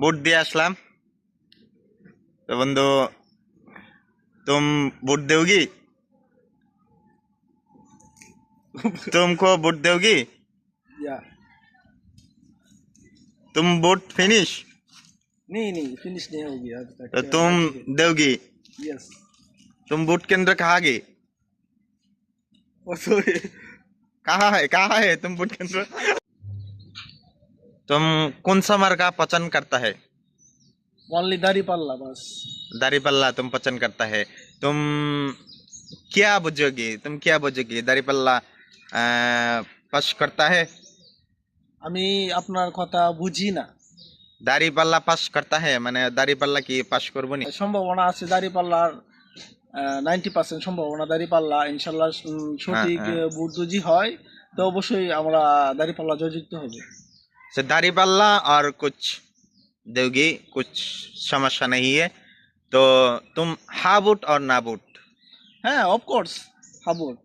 বুট দিয়ে আসলাম তো বন্ধু तुम बुट दोगी तुमको बुट दोगी या तुम बुट फिनिश नहीं नहीं फिनिश नहीं होगी अभी तक तो तुम दोगी यस तुम बुट के अंदर कहाँ गई सॉरी कहाँ है कहाँ है तुम बुट के अंदर तुम कौन सा मार्का पसंद करता है ओनली दाढ़ी पल्ला बस दारीपल्ला तुम पसंद करता है तुम क्या बुझोगी तुम क्या बुझोगी दारीपल्ला पस करता है আমি আপনার কথা বুঝি না দাড়িপাল্লা পাস করতা হ্যাঁ মানে দাড়িপাল্লা কি পাস করবো নি সম্ভাবনা আছে দাড়ি পাল্লার নাইনটি পার্সেন্ট সম্ভাবনা দাড়ি পাল্লা ইনশাল্লাহ উম, সঠিক হ্যাঁ। বুদ্ধজি হয় তো অবশ্যই আমরা দাড়ি পাল্লা জয়যুক্ত হবে सिद्धारी पल्ला और कुछ देवगी कुछ समस्या नहीं है। तो तुम हाबुट और नाबुट। है ऑफ़ कोर्स हाबुट।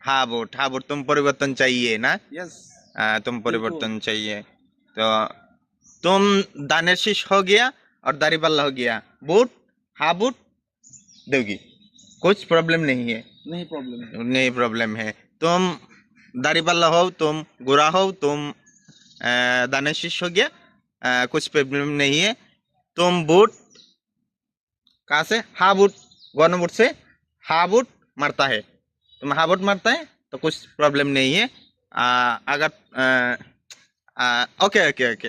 हाबुट हाबुट तुम परिवर्तन चाहिए ना? Yes yes. तुम परिवर्तन चाहिए। तो तुम दानेशीष हो गया और दारी पल्ला हो गया। बुट हाबुट देवगी। कुछ प्रॉब्लम नहीं है। नहीं प्रॉब्लम नहीं प्रॉब्लम है। तुम दारी पल्ला हो तुम गुरा हो तुम शीर्ष हो गया। आ, कुछ प्रॉब्लम नहीं है। तुम बूट कहाँ से? हा बूट वन बूट से हा बूट मरता है। तुम हा बूट मरता है तो कुछ प्रॉब्लम नहीं है। आ, अगर आ, आ, ओके ओके ओके